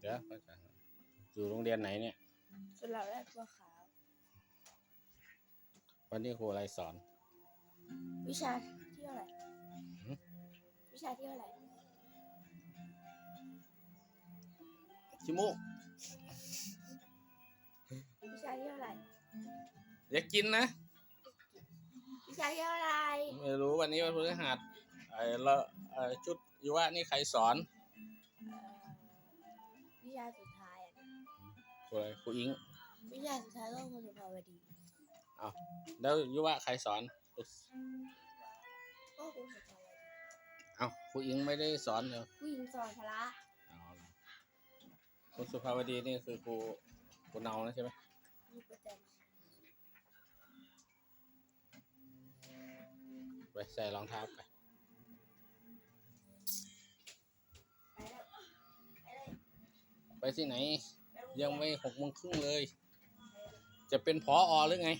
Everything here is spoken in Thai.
เดี๋ยวอยู่โรงเรียนไหนเนี่ยสุเหร่าแรกบัวขาว วันนี้ครูอะไรสอน วิชาที่เท่าไหร่หืม วิชาที่เท่าไหร่ชิมุวิชาที่เท่าไหร่อย่ากินนะ วิชาที่เท่าไหร่ไม่รู้วันนี้วันพฤหัสไอ้ละไอ้ชุดยุวะนี่ใครสอนเอ่อ วิชาสุดท้ายอะครูอะไรครูอิงวิชาสุดท้ายก็คุณสุภาวดีแล้วยุวะใครสอนก็คุณสุภาวดีเอ้าครูอิงไม่ได้สอนเหรอผู้หญิงสอนพละเอาล่ะคุณสุภาวดีนี่คือครูครูเนานะใช่ไหมมีประจไปใส่รองเท้าไปำไป ไปที่ไหน ยังไม่หกโมงครึ่งเลย จะเป็นพออหรือไง